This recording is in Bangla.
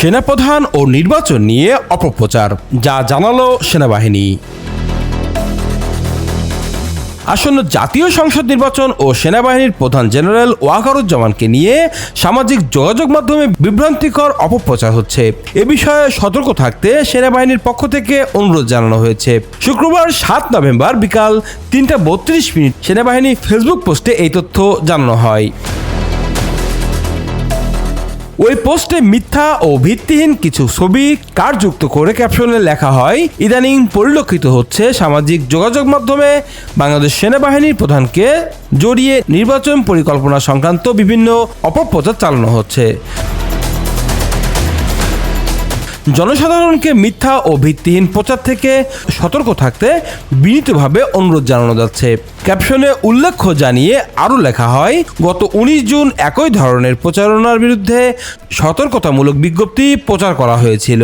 সেনাপ্রধান ও নির্বাচন নিয়ে অপপ্রচার, যা জানালো সেনাবাহিনী। আসন্ন জাতীয় সংসদ নির্বাচন ও সেনাবাহিনীর প্রধান জেনারেল ওয়াকারুজ্জামানকে নিয়ে সামাজিক যোগাযোগ মাধ্যমে বিভ্রান্তিকর অপপ্রচার হচ্ছে। এ বিষয়ে সতর্ক থাকতে সেনাবাহিনীর পক্ষ থেকে অনুরোধ জানানো হয়েছে। শুক্রবার সাত নভেম্বর বিকাল তিনটা বত্রিশ মিনিট সেনাবাহিনী ফেসবুক পোস্টে এই তথ্য জানানো হয়। ওই পোস্টে মিথ্যা ও ভিত্তিহীন কিছু ছবি কার্ডযুক্ত করে ক্যাপশনে লেখা হয়, ইদানিং পরিলক্ষিত হচ্ছে সামাজিক যোগাযোগ মাধ্যমে বাংলাদেশ সেনাবাহিনীর প্রধানকে জড়িয়ে নির্বাচন পরিকল্পনা সংক্রান্ত বিভিন্ন অপপ্রচার চালানো হচ্ছে। জনসাধারণকে মিথ্যা ও ভিত্তিহীন প্রচার থেকে সতর্ক থাকতে বিনীতভাবে অনুরোধ জানানো যাচ্ছে। ক্যাপশনে উল্লেখ্য জানিয়ে আরও লেখা হয়, গত উনিশ জুন একই ধরনের প্রচারণার বিরুদ্ধে সতর্কতামূলক বিজ্ঞপ্তি প্রচার করা হয়েছিল।